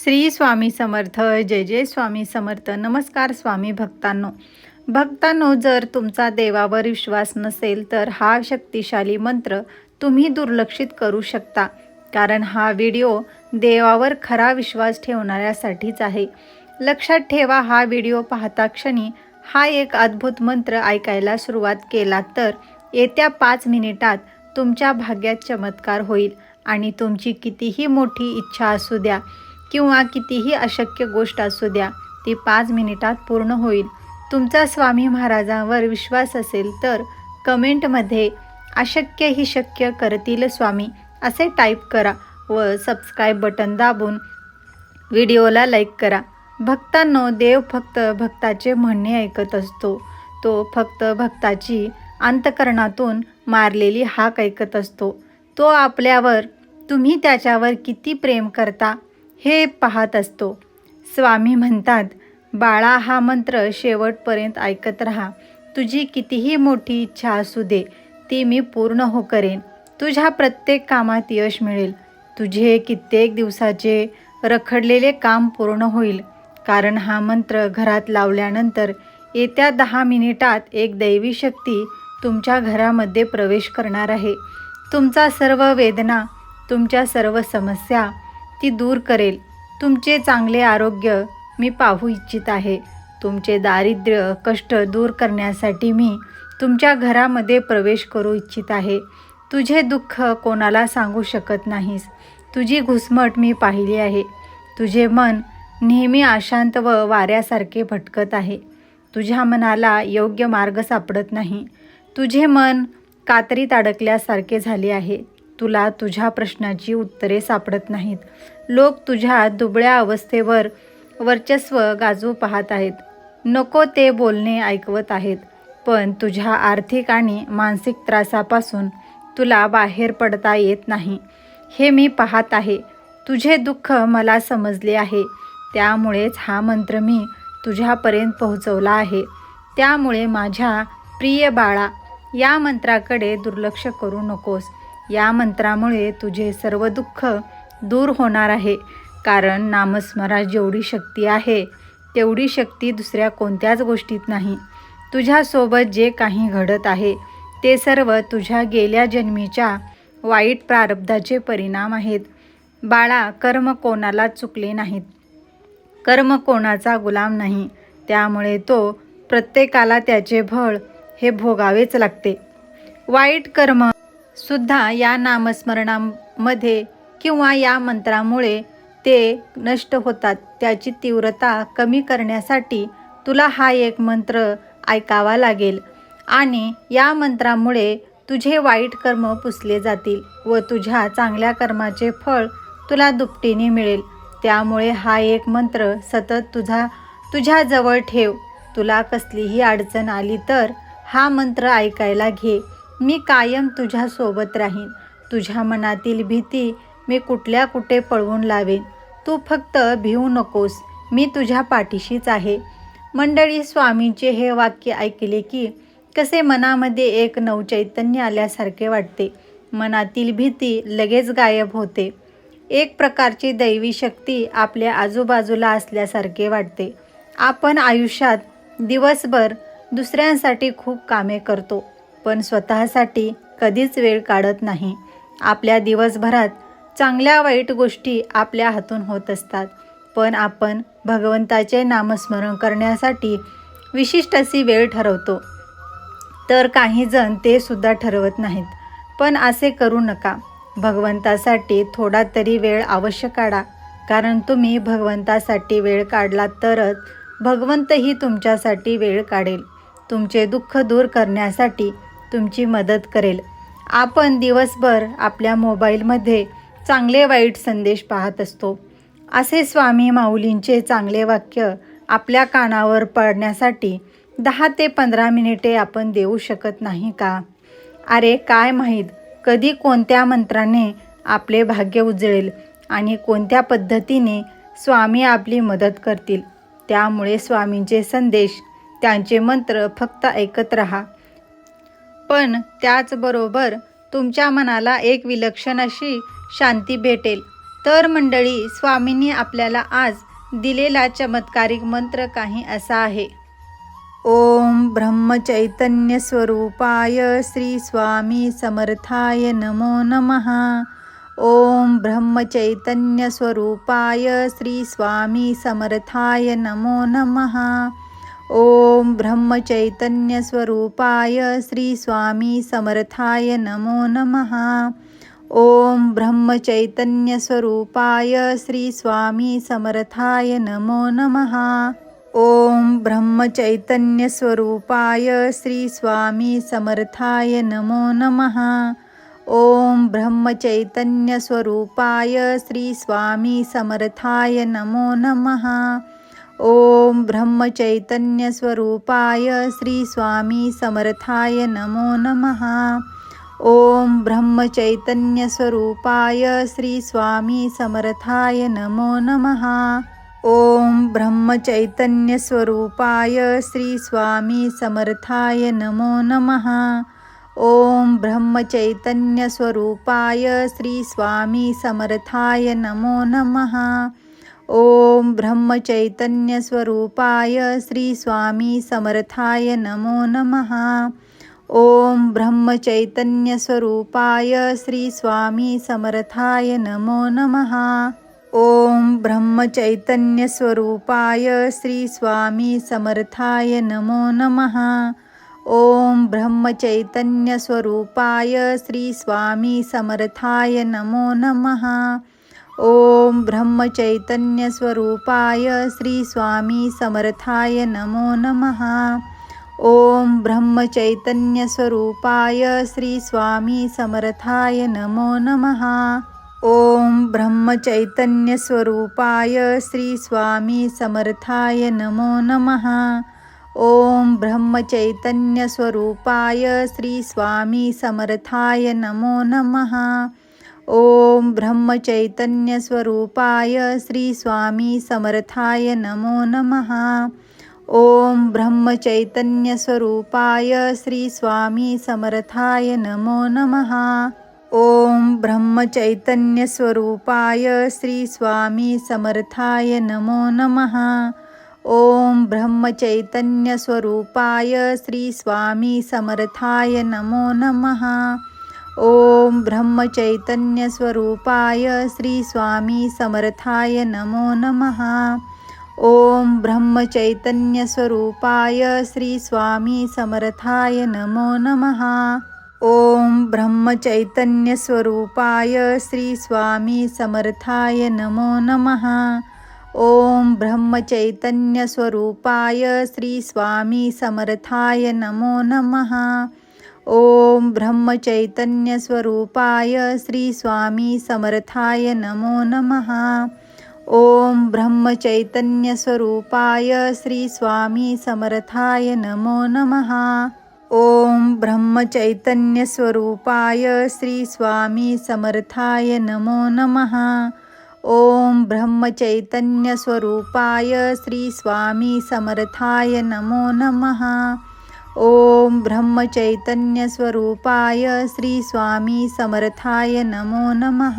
श्री स्वामी समर्थ जय जय स्वामी समर्थ. नमस्कार स्वामी भक्तांनो. भक्तांनो जर तुमचा देवावर विश्वास नसेल तर हा शक्तिशाली मंत्र तुम्ही दुर्लक्षित करू शकता कारण हा व्हिडिओ देवावर खरा विश्वास ठेवणाऱ्यासाठीच आहे. लक्षात ठेवा हा व्हिडिओ पाहता क्षणी हा एक अद्भुत मंत्र ऐकायला सुरुवात केला तर येत्या पाच मिनिटात तुमच्या भाग्यात चमत्कार होईल आणि तुमची कितीही मोठी इच्छा असू द्या किंवा कितीही अशक्य गोष्ट असू द्या ती पाच मिनिटात पूर्ण होईल. तुमचा स्वामी महाराजांवर विश्वास असेल तर कमेंटमध्ये अशक्य ही शक्य करतील स्वामी असे टाईप करा व सबस्क्राईब बटन दाबून व्हिडिओला लाईक करा. भक्तांनो देव फक्त भक्ताचे म्हणणे ऐकत असतो. तो फक्त भक्ताची अंतकरणातून मारलेली हाक ऐकत असतो. तो आपल्यावर तुम्ही त्याच्यावर किती प्रेम करता? हे पाहत असतो. स्वामी म्हणतात बाळा हा मंत्र शेवटपर्यंत ऐकत राहा. तुझी कितीही मोठी इच्छा असू दे ती मी पूर्ण हो करेन. तुझ्या प्रत्येक कामात यश मिळेल. तुझे कित्येक दिवसाचे रखडलेले काम पूर्ण होईल. कारण हा मंत्र घरात लावल्यानंतर येत्या दहा मिनिटात एक दैवी शक्ती तुमच्या घरामध्ये प्रवेश करणार आहे. तुमचा सर्व वेदना तुमच्या सर्व समस्या ती दूर करेल. तुमचे चांगले आरोग्य मी पाहू इच्छित आहे. तुमचे दारिद्र्य कष्ट दूर करण्यासाठी मी तुमच्या घरामध्ये प्रवेश करू इच्छित आहे. तुझे दुःख कोणाला सांगू शकत नाहीस. तुझी घुसमट मी पाहिली आहे. तुझे मन नेहमी अशांत व वाऱ्यासारखे भटकत आहे. तुझ्या मनाला योग्य मार्ग सापडत नाही. तुझे मन कातरीत अडकल्यासारखे झाले आहे. तुला तुझ्या प्रश्नाची उत्तरे सापडत नाहीत. लोक तुझ्या दुबळ्या अवस्थेवर वर्चस्व गाजू पाहत आहेत. नको ते बोलणे ऐकवत आहेत. पण तुझ्या आर्थिक आणि मानसिक त्रासापासून तुला बाहेर पडता येत नाही. हे मी पाहत आहे. तुझे दुःख मला समजले आहे. त्यामुळेच हा मंत्र मी तुझ्यापर्यंत पोहोचवला आहे. त्यामुळे माझ्या प्रिय बाळा या मंत्राकडे दुर्लक्ष करू नकोस. या मंत्रामुळे तुझे सर्व दुःख दूर होणार आहे. कारण नामस्मरात जेवढी शक्ती आहे तेवढी शक्ती दुसऱ्या कोणत्याच गोष्टीत नाही. तुझ्यासोबत जे काही घडत आहे ते सर्व तुझ्या गेल्या जन्मीच्या वाईट प्रारब्धाचे परिणाम आहेत. बाळा कर्म कोणाला चुकले नाहीत? कर्म कोणाचा गुलाम नाही. त्यामुळे तो प्रत्येकाला त्याचे फळ हे भोगावेच लागते. वाईट कर्म सुद्धा या नामस्मरणामध्ये किंवा या मंत्रामुळे ते नष्ट होतात. त्याची तीव्रता कमी करण्यासाठी तुला हा एक मंत्र ऐकावा लागेल. आणि या मंत्रामुळे तुझे वाईट कर्म पुसले जातील व तुझ्या चांगल्या कर्माचे फळ तुला दुपटीने मिळेल. त्यामुळे हा एक मंत्र सतत तुझा तुझ्याजवळ ठेव. तुला कसलीही अडचण आली तर हा मंत्र ऐकायला घे. मी कायम तुझ्यासोबत राहीन. तुझ्या मनातील भीती मी कुठल्या कुठे पळवून लावेन? तू फक्त भिवू नकोस. मी तुझ्या पाठीशीच आहे. मंडळी स्वामींचे हे वाक्य ऐकले की कसे मनामध्ये एक नवचैतन्य आल्यासारखे वाटते. मनातील भीती लगेच गायब होते. एक प्रकारची दैवी शक्ती आपल्या आजूबाजूला असल्यासारखे वाटते. आपण आयुष्यात दिवसभर दुसऱ्यांसाठी खूप कामे करतो. पण स्वतःसाठी कधीच वेळ काढत नाही. आपल्या दिवसभरात चांगल्या वाईट गोष्टी आपल्या हातून होत असतात. पण आपण भगवंताचे नामस्मरण करण्यासाठी विशिष्ट अशी वेळ ठरवतो. तर काही जण ते सुद्धा ठरवत नाहीत. पण असे करू नका. भगवंतासाठी थोडा तरी वेळ अवश्य काढा. कारण तुम्ही भगवंतासाठी वेळ काढला तरच भगवंतही तुमच्यासाठी वेळ काढेल. तुमचे दुःख दूर करण्यासाठी तुमची मदत करेल. आपण दिवसभर आपल्या मोबाईलमध्ये चांगले वाईट संदेश पाहत असतो. असे स्वामी माऊलींचे चांगले वाक्य आपल्या कानावर पडण्यासाठी दहा ते पंधरा मिनिटे आपण देऊ शकत नाही का? अरे काय माहीत? कधी कोणत्या मंत्राने आपले भाग्य उजळेल आणि कोणत्या पद्धतीने स्वामी आपली मदत करतील? त्यामुळे स्वामींचे संदेश त्यांचे मंत्र फक्त ऐकत राहा. पण त्याचबरोबर तुमच्या मनाला एक विलक्षण अशी शांती भेटेल. तर मंडळी स्वामींनी आपल्याला आज दिलेला चमत्कारिक मंत्र काही असा आहे. ओम ब्रह्मचैतन्य स्वरूपाय श्री स्वामी समर्थाय नमो नमहा ओम ब्रह्मचैतन्य स्वरूपाय श्री स्वामी समर्थाय नमो नमहा ओम ब्रह्मचैतन्यस्वरूपाय स्वरूपाय श्री स्वामी समर्थाय नमो नमः। ओम ब्रह्मचैतन्यस्वरूपाय स्वरूपाय श्री स्वामी समर्थाय नमो नमः। ओम ब्रह्मचैतन्यस्वरूपाय स्वरूपाय श्री स्वामी समर्थाय नमो नमः। ओम ब्रह्मचैतन्यस्वरूपाय स्वरूपाय श्री स्वामी समर्थाय नमो नमः। ओम ब्रह्मचैतन्यस्वरूपाय स्वरूपाय श्री स्वामी समर्थाय नमो नमः। ओम ब्रह्मचैतन्यस्वरूपाय स्वरूपाय श्री स्वामी समर्थाय नमो नमः। ओम ब्रह्मचैतन्यस्वरूपाय स्वरूपाय श्री स्वामी समर्थाय नमो नमः। ओम ब्रह्मचैतन्यस्वरूपाय स्वरूपाय श्री स्वामी समर्थाय नमो नमः। ओम ब्रह्मचैतन्यस्वरूपाय स्वरूपाय श्री स्वामी समर्थाय नमो नमः। ओम ब्रह्मचैतन्यस्वरूपाय स्वरूपाय श्री स्वामी समर्थाय नमो नमः। ओम ब्रह्मचैतन्यस्वरूपाय स्वरूपाय श्री स्वामी समर्थाय नमो नमः। ओम ब्रह्मचैतन्यस्वरूपाय स्वरूपाय श्री स्वामी समर्थाय नमो नमः। ओम ब्रह्मचैतन्य स्वरूपाय श्री स्वामी समर्थाय नमो नमः। ओम ब्रह्मचैतन्य स्वरूपाय श्री स्वामी समर्थाय नमो नमः। ओम ब्रह्मचैतन्य स्वरूपाय श्री स्वामी समर्थाय नमो नमः। ओम ब्रह्मचैतन्य स्वरूपाय श्री स्वामी समर्थाय नमो नमः। ओम ब्रह्मचैतन्यस्वरूपाय स्वरूपाय श्री स्वामी समर्थाय नमो नमः। ओम ब्रह्मचैतन्यस्वरूपाय स्वरूपाय श्री स्वामी समर्थाय नमो नमः। ओम ब्रह्मचैतन्यस्वरूपाय स्वरूपाय श्री स्वामी समर्थाय नमो नमः। ओम ब्रह्मचैतन्यस्वरूपाय स्वरूपाय श्री स्वामी समर्थाय नमो नमः। ओम ब्रह्मचैतन्य स्वरूपाय श्री स्वामी समर्थाय नमो नमः। ओम ब्रह्मचैतन्य स्वरूपाय श्री स्वामी समर्थाय नमो नमः। ओम ब्रह्मचैतन्य स्वरूपाय श्री स्वामी समर्थाय नमो नमः। ओम ब्रह्मचैतन्य स्वरूपाय श्री स्वामी समर्थाय नमो नमः। ओम ब्रह्मचैतन्यस्वरूपाय स्वरूपाय श्री स्वामी समर्थाय नमो नमः. ओम ब्रह्मचैतन्यस्वरूपाय स्वरूपाय श्री स्वामी समर्थाय नमो नमः. ओम ब्रह्मचैतन्यस्वरूपाय स्वरूपाय श्री स्वामी समर्थाय नमो नमः. ओम ब्रह्मचैतन्यस्वरूपाय स्वरूपाय श्री स्वामी समर्थाय नमो नमः. ओम ब्रह्मचैतन्यस्वरूपाय स्वरूपाय श्री स्वामी समर्थाय नमो नमः।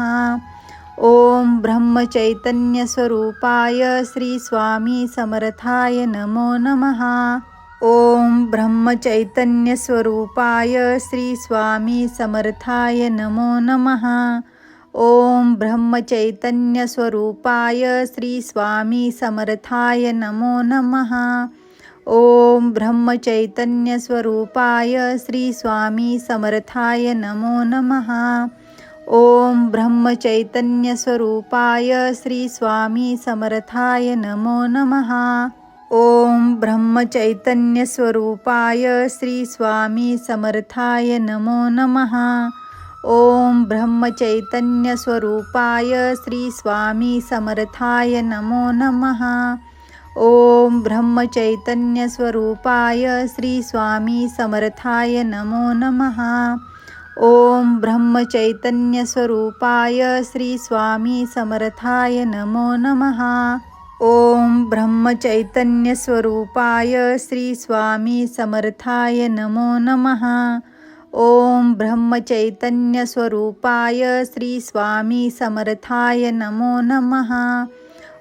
ओम ब्रह्मचैतन्यस्वरूपाय स्वरूपाय श्री स्वामी समर्थाय नमो नमः। ओम ब्रह्मचैतन्यस्वरूपाय स्वरूपाय श्री स्वामी समर्थाय नमो नमः। ओम ब्रह्मचैतन्यस्वरूपाय स्वरूपाय श्री स्वामी समर्थाय नमो नमः। ओम ब्रह्मचैतन्यस्वरूपाय स्वरूपाय श्री स्वामी समर्थाय नमो नमः. ओम ब्रह्मचैतन्यस्वरूपाय स्वरूपाय श्री स्वामी समर्थाय नमो नमः. ओम ब्रह्मचैतन्यस्वरूपाय स्वरूपाय श्री स्वामी समर्थाय नमो नमः. ओम ब्रह्मचैतन्यस्वरूपाय स्वरूपाय श्री स्वामी समर्थाय नमो नमः. ओम ब्रह्मचैतन्यस्वरूपाय स्वरूपाय श्री स्वामी समर्थाय नमो नमः. ओम ब्रह्मचैतन्यस्वरूपाय स्वरूपाय श्री स्वामी समर्थाय नमो नमः. ओम ब्रह्मचैतन्यस्वरूपाय स्वरूपाय श्री स्वामी समर्थाय नमो नमः. ओम ब्रह्मचैतन्यस्वरूपाय श्री स्वामी समर्थाय नमो नमः.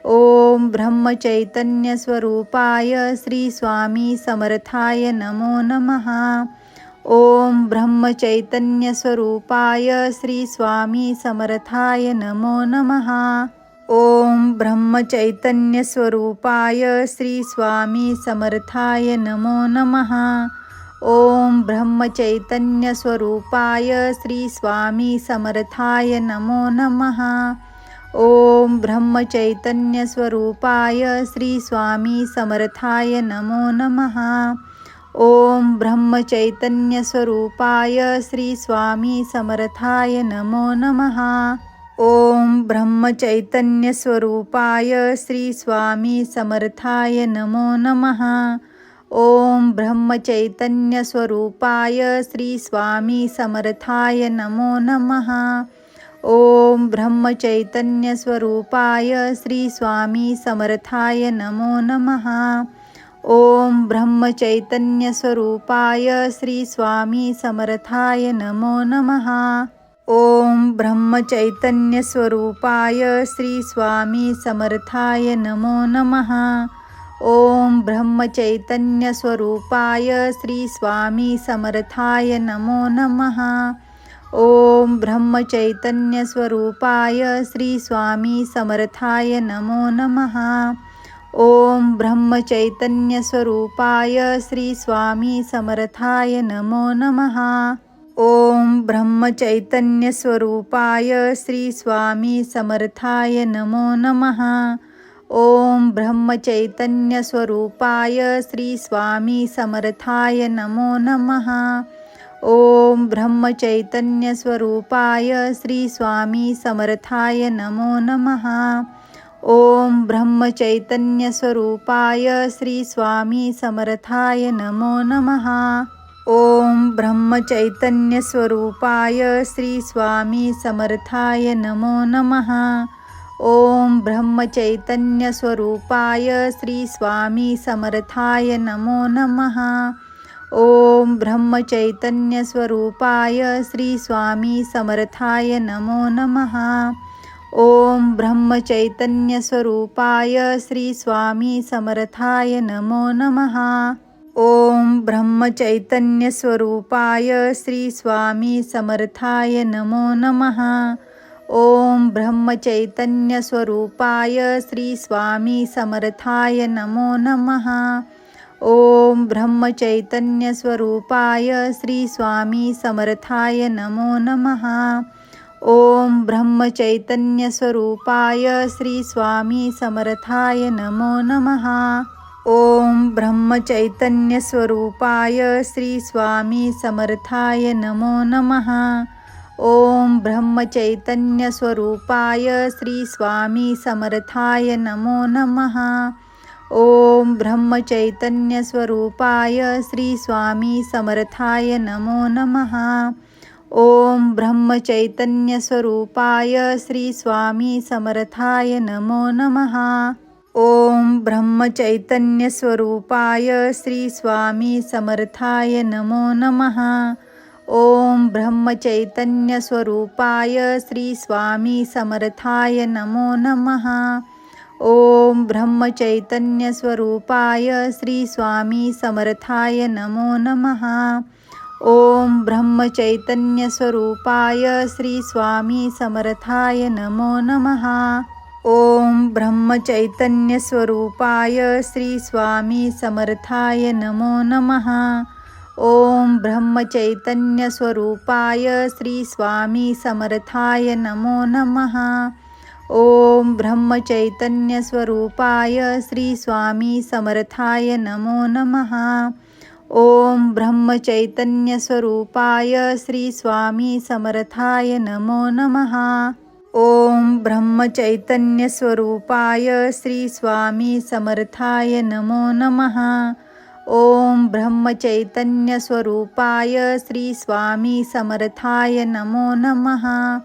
ओम ब्रह्मचैतन्यस्वरूपाय श्री स्वामी समर्थाय नमो नमः. ओम ब्रह्मचैतन्यस्वरूपाय श्री स्वामी समर्थाय नमो नमः. ओम ब्रह्मचैतन्यस्वरूपाय श्री स्वामी समर्थाय नमो नमः. ओम ब्रह्मचैतन्यस्वरूपाय श्री स्वामी समर्थाय नमो नमः. ओम ब्रह्मचैतन्यस्वरूपाय श्री स्वामी समर्थाय नमो नमः. ओम ब्रह्मचैतन्यस्वरूपाय श्री स्वामी समर्थाय नमो नमः. ओम ब्रह्मचैतन्यस्वरूपाय श्री स्वामी समर्थाय नमो नमः. ओम ब्रह्मचैतन्यस्वरूपाय श्री स्वामी समर्थाय नमो नमः. ॐ ब्रह्मचैतन्यस्वरूपाय श्रीस्वामी समर्थाय नमो नमः. ॐ ब्रह्मचैतन्यस्वरूपाय श्रीस्वामी समर्थाय नमो नमः. ॐ ब्रह्मचैतन्यस्वरूपाय श्रीस्वामी समर्थाय नमो नमः. ॐ ब्रह्मचैतन्यस्वरूपाय श्रीस्वामी समर्थाय नमो नमः. ॐ ब्रह्मचैतन्यस्वरूपाय श्रीस्वामी समर्थाय नमो नमः। ॐ ब्रह्मचैतन्यस्वरूपाय श्रीस्वामी समर्थाय नमो नमः। ॐ ब्रह्मचैतन्यस्वरूपाय श्रीस्वामी समर्थाय नमो नमः। ॐ ब्रह्मचैतन्यस्वरूपाय श्रीस्वामी समर्थाय नमो नमः। ॐ ब्रह्मचैतन्यस्वरूपाय श्रीस्वामी समर्थाय नमो नमः। ॐ ब्रह्मचैतन्यस्वरूपाय श्रीस्वामी समर्थाय नमो नमः। ॐ ब्रह्मचैतन्यस्वरूपाय श्रीस्वामी समर्थाय नमो नमः। ॐ ब्रह्मचैतन्यस्वरूपाय श्रीस्वामी समर्थाय नमो नमः। ओम ब्रह्मचैतन्यस्वरूपाय श्री स्वामी समर्थाय नमो नमः। ओम ब्रह्मचैतन्यस्वरूपाय श्री स्वामी समर्थाय नमो नमः। ओम ब्रह्मचैतन्यस्वरूपाय श्री स्वामी समर्थाय नमो नमः। ओम ब्रह्मचैतन्यस्वरूपाय श्री स्वामी समर्थाय नमो नमः। ओम ब्रह्मचैतन्यस्वरूपाय श्री स्वामी समर्थाय नमो नमः। ओम ब्रह्मचैतन्यस्वरूपाय श्री स्वामी समर्थाय नमो नमः। ओम ब्रह्मचैतन्यस्वरूपाय श्री स्वामी समर्थाय नमो नमः। ओम ब्रह्मचैतन्यस्वरूपाय श्री स्वामी समर्थाय नमो नमः। ॐ ब्रह्मचैतन्यस्वरूपाय श्रीस्वामी समर्थाय नमो नमः. ॐ ब्रह्मचैतन्यस्वरूपाय श्रीस्वामी समर्थाय नमो नमः. ॐ ब्रह्मचैतन्यस्वरूपाय श्रीस्वामी समर्थाय नमो नमः. ॐ ब्रह्मचैतन्यस्वरूपाय श्रीस्वामी समर्थाय नमो नमः. ओम ब्रह्मचैतन्यस्वरूपाय श्री स्वामी समर्थाय नमो नमः। ओम ब्रह्मचैतन्यस्वरूपाय श्री स्वामी समर्थाय नमो नमः। ओम ब्रह्मचैतन्यस्वरूपाय श्री स्वामी समर्थाय नमो नमः। ओम ब्रह्मचैतन्यस्वरूपाय श्री स्वामी समर्थाय नमो नमः। ओम ब्रह्मचैतन्यस्वरूपाय श्रीस्वामी समर्थाय नमो नमः। ॐ ब्रह्मचैतन्यस्वरूपाय श्रीस्वामी समर्थाय नमो नमः। ॐ ब्रह्मचैतन्यस्वरूपाय श्रीस्वामी समर्थाय नमो नमः। ॐ ब्रह्मचैतन्यस्वरूपाय श्रीस्वामी समर्थाय नमो नमः।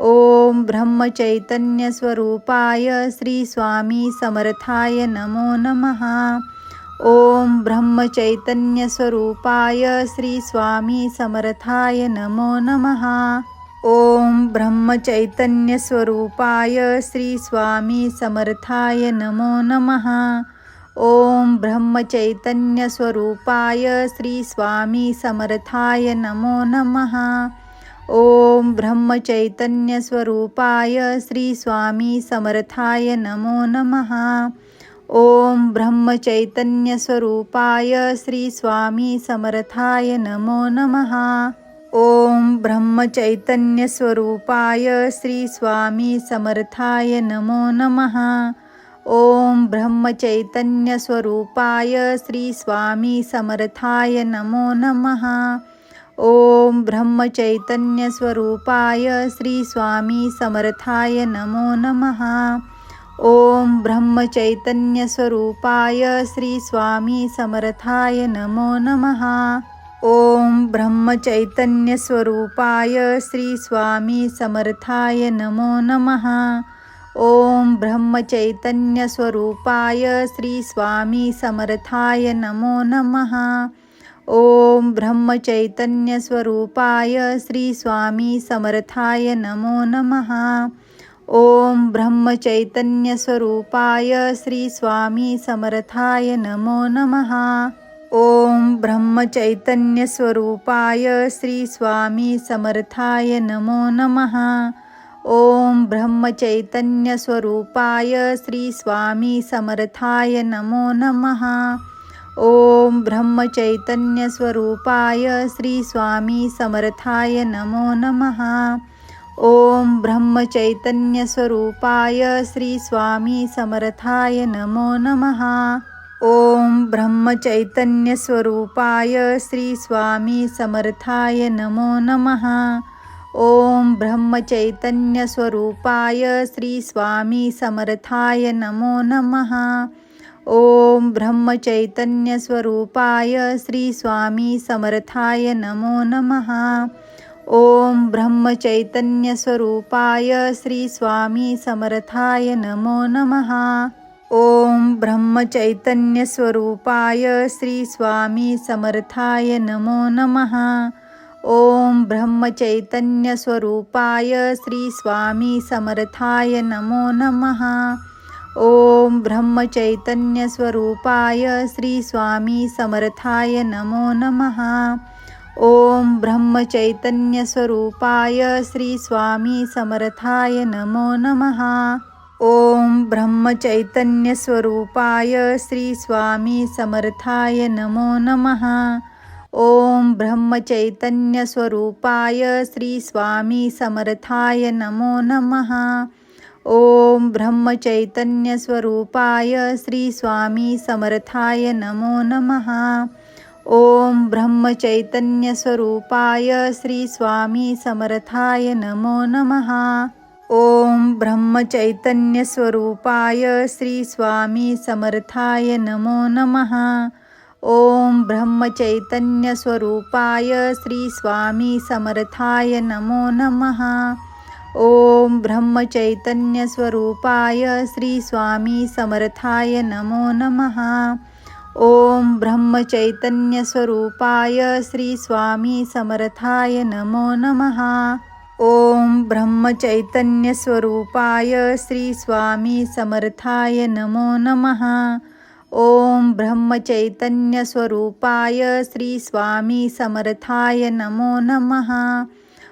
ओम ब्रह्मचैतन्यस्वरूपाय श्री स्वामी समर्थाय नमो नमः। ओम ब्रह्मचैतन्यस्वरूपाय श्री स्वामी समर्थाय नमो नमः। ओम ब्रह्मचैतन्यस्वरूपाय श्री स्वामी समर्थाय नमो नमः। ओम ब्रह्मचैतन्यस्वरूपाय श्री स्वामी समर्थाय नमो नमः। ओम ब्रह्मचैतन्यस्वरूपाय श्री स्वामी समर्थाय नमो नमः। ओम ब्रह्मचैतन्यस्वरूपाय श्री स्वामी समर्थाय नमो नमः। ओम ब्रह्मचैतन्यस्वरूपाय श्री स्वामी समर्थाय नमो नमः। ओम ब्रह्मचैतन्यस्वरूपाय श्री स्वामी समर्थाय नमो नमः। ओम ब्रह्मचैतन्यस्वरूपाय श्री स्वामी समर्थाय नमो नमः। ओम ब्रह्मचैतन्यस्वरूपाय श्री स्वामी समर्थाय नमो नमः। ओम ब्रह्मचैतन्यस्वरूपाय श्री स्वामी समर्थाय नमो नमः। ओम ब्रह्मचैतन्यस्वरूपाय श्री स्वामी समर्थाय नमो नमः। ओम ब्रह्मचैतन्यस्वरूपाय श्रीस्वामी समर्थाय नमो नमः. ॐ ब्रह्मचैतन्यस्वरूपाय श्रीस्वामी समर्थाय नमो नमः. ॐ ब्रह्मचैतन्यस्वरूपाय श्रीस्वामी समर्थाय नमो नमः. ॐ ब्रह्मचैतन्यस्वरूपाय श्रीस्वामी समर्थाय नमो नमः. ओम ब्रह्मचैतन्यस्वरूपाय श्री स्वामी समर्थाय नमो नमः। ओम ब्रह्मचैतन्यस्वरूपाय श्री स्वामी समर्थाय नमो नमः। ओम ब्रह्मचैतन्यस्वरूपाय श्री स्वामी समर्थाय नमो नमः। ओम ब्रह्मचैतन्यस्वरूपाय श्री स्वामी समर्थाय नमो नमः। ओम ब्रह्मचैतन्यस्वरूपाय श्री स्वामी समर्थाय नमो नमः। ओम ब्रह्मचैतन्यस्वरूपाय श्री स्वामी समर्थाय नमो नमः। ओम ब्रह्मचैतन्यस्वरूपाय श्री स्वामी समर्थाय नमो नमः। ओम ब्रह्मचैतन्यस्वरूपाय श्री स्वामी समर्थाय नमो नमः। ओम ब्रह्मचैतन्यस्वरूपाय श्री स्वामी समर्थाय नमो नमः. ओम ब्रह्मचैतन्यस्वरूपाय श्री स्वामी समर्थाय नमो नमः. ओम ब्रह्मचैतन्यस्वरूपाय श्री स्वामी समर्थाय नमो नमः. ओम ब्रह्मचैतन्यस्वरूपाय श्री स्वामी समर्थाय नमो नमः. ओम ब्रह्मचैतन्यस्वरूपाय श्री स्वामी समर्थाय नमो नमः. ओम ब्रह्मचैतन्यस्वरूपाय श्री स्वामी समर्थाय नमो नमः. ओम ब्रह्मचैतन्यस्वरूपाय श्री स्वामी समर्थाय नमो नमः. ओम ब्रह्मचैतन्यस्वरूपाय श्री स्वामी समर्थाय नमो नमः. ओम ब्रह्मचैतन्यस्वरूपाय श्री स्वामी समर्थाय नमो नमः. ओम ब्रह्मचैतन्यस्वरूपाय श्री स्वामी समर्थाय नमो नमः. ओम ब्रह्मचैतन्यस्वरूपाय श्री स्वामी समर्थाय नमो नमः. ओम ब्रह्मचैतन्यस्वरूपाय श्री स्वामी समर्थाय नमो नमः.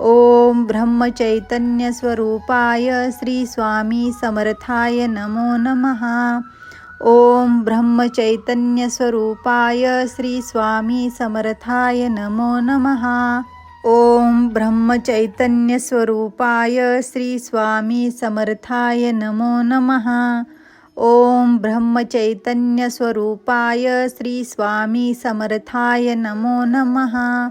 ओम ब्रह्मचैतन्यस्वरूपाय श्री स्वामी समर्थाय नमो नमः. ओम ब्रह्मचैतन्यस्वरूपाय श्री स्वामी समर्थाय नमो नमः. ओम ब्रह्मचैतन्यस्वरूपाय श्री स्वामी समर्थाय नमो नमः. ओम ब्रह्मचैतन्यस्वरूपाय श्री स्वामी समर्थाय नमो नमः.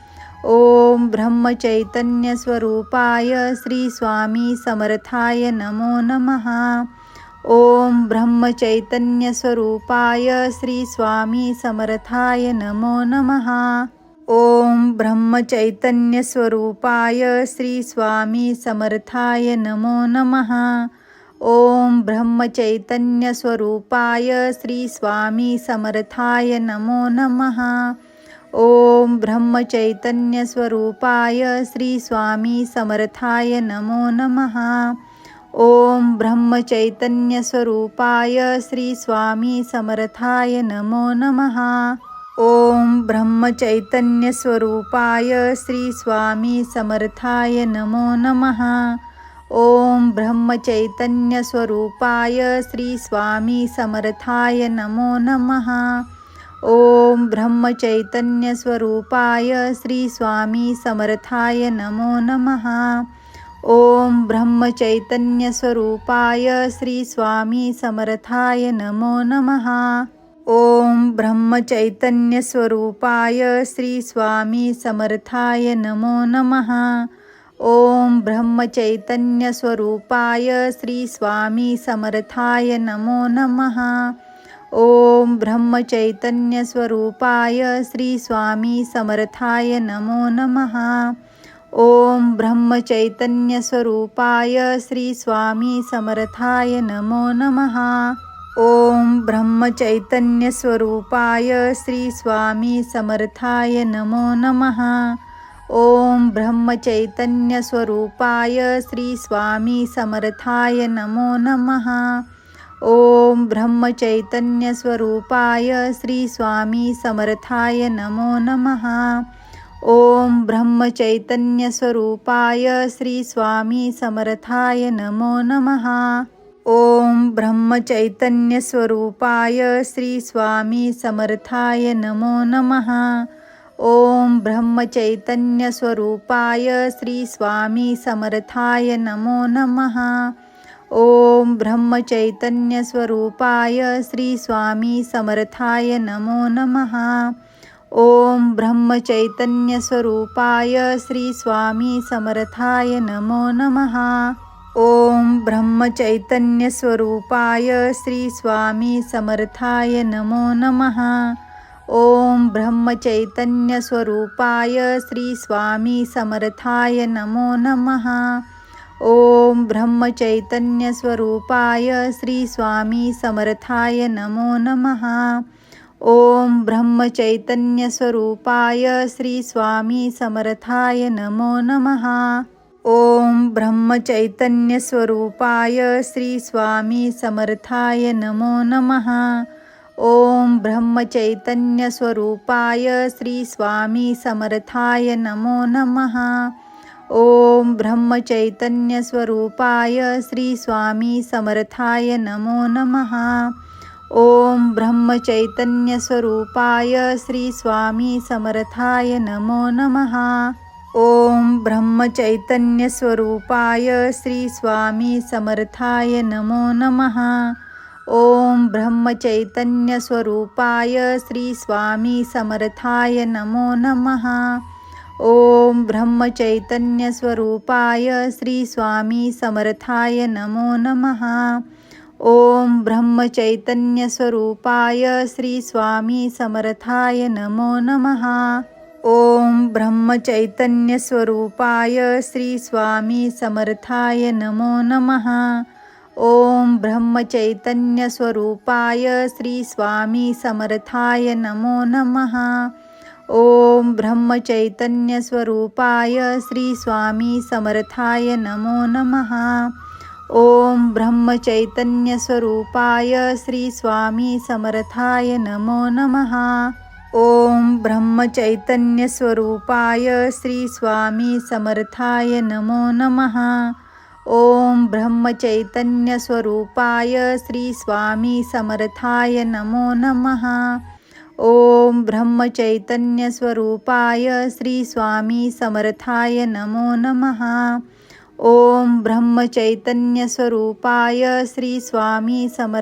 ॐ ब्रह्मचैतन्यस्वरूपाय श्रीस्वामी समर्थाय नमो नमः। ॐ ब्रह्मचैतन्यस्वरूपाय श्रीस्वामी समर्थाय नमो नमः। ॐ ब्रह्मचैतन्यस्वरूपाय श्रीस्वामी समर्थाय नमो नमः। ॐ ब्रह्मचैतन्यस्वरूपाय श्रीस्वामी समर्थाय नमो नमः। ॐ ब्रह्मचैतन्यस्वरूपाय श्रीस्वामी समर्थाय नमो नमः। ॐ ब्रह्मचैतन्यस्वरूपाय श्रीस्वामी समर्थाय नमो नमः। ॐ ब्रह्मचैतन्यस्वरूपाय श्रीस्वामी समर्थाय नमो नमः। ॐ ब्रह्मचैतन्यस्वरूपाय श्रीस्वामी समर्थाय नमो नमः। ओम ब्रह्मचैतन्यस्वरूपाय श्री स्वामी समर्थाय नमो नमः। ओम ब्रह्मचैतन्यस्वरूपाय श्री स्वामी समर्थाय नमो नमः। ओम ब्रह्मचैतन्यस्वरूपाय श्री स्वामी समर्थाय नमो नमः। ओम ब्रह्मचैतन्यस्वरूपाय श्री स्वामी समर्थाय नमो नमः। ओम ब्रह्मचैतन्यस्वरूपाय श्री स्वामी समर्थाय नमो नमः। ओम ब्रह्मचैतन्यस्वरूपाय श्री स्वामी समर्थाय नमो नमः। ओम ब्रह्मचैतन्यस्वरूपाय श्री स्वामी समर्थाय नमो नमः। ओम ब्रह्मचैतन्यस्वरूपाय श्री स्वामी समर्थाय नमो नमः। ओम ब्रह्मचैतन्यस्वरूपाय श्री स्वामी समर्थाय नमो नमः। ओम ब्रह्मचैतन्यस्वरूपाय श्री स्वामी समर्थाय नमो नमः। ओम ब्रह्मचैतन्यस्वरूपाय श्री स्वामी समर्थाय नमो नमः। ओम ब्रह्मचैतन्यस्वरूपाय श्री स्वामी समर्थाय नमो नमः। ओम ब्रह्मचैतन्यस्वरूपाय श्री स्वामी समर्थाय नमो नमः। ओम ब्रह्मचैतन्यस्वरूपाय श्री स्वामी समर्थाय नमो नमः। ओम ब्रह्मचैतन्यस्वरूपाय श्री स्वामी समर्थाय नमो नमः। ओम ब्रह्मचैतन्यस्वरूपाय श्री स्वामी समर्थाय नमो नमः। ओम ब्रह्मचैतन्यस्वरूपाय श्री स्वामी समर्थाय नमो नमः. ओम ब्रह्मचैतन्यस्वरूपाय श्री स्वामी समर्थाय नमो नमः. ओम ब्रह्मचैतन्यस्वरूपाय श्री स्वामी समर्थाय नमो नमः. ओम ब्रह्मचैतन्यस्वरूपाय श्री स्वामी समर्थाय नमो नमः. ओम ब्रह्मचैतन्यस्वरूपाय श्री स्वामी समर्थाय नमो नमः। ओम ब्रह्मचैतन्यस्वरूपाय श्री स्वामी समर्थाय नमो नमः। ओम ब्रह्मचैतन्यस्वरूपाय श्री स्वामी समर्थाय नमो नमः। ओम ब्रह्मचैतन्यस्वरूपाय श्री स्वामी समर्थाय नमो नमः। ओम ब्रह्मचैतन्यस्वरूपाय श्री स्वामी समर्थाय नमो नमः। ओम ब्रह्मचैतन्यस्वरूपाय श्री स्वामी समर्थाय नमो नमः। ओम ब्रह्मचैतन्यस्वरूपाय श्री स्वामी समर्थाय नमो नमः। ओम ब्रह्मचैतन्यस्वरूपाय श्री स्वामी समर्थाय नमो नमः। ओम ब्रह्मचैतन्यस्वरूपाय श्रीस्वामी समर्थाय नमो नमः। ॐ ब्रह्मचैतन्यस्वरूपाय श्रीस्वामी समर्थाय नमो नमः। ॐ ब्रह्मचैतन्यस्वरूपाय श्रीस्वामी समर्थाय नमो नमः। ॐ ब्रह्मचैतन्यस्वरूपाय श्रीस्वामी समर्थाय नमो नमः। ओम ब्रह्मचैतन्यस्वरूपाय श्री स्वामी समर्थाय नमो नमः. ओम ब्रह्मचैतन्यस्वरूपाय श्री स्वामी समर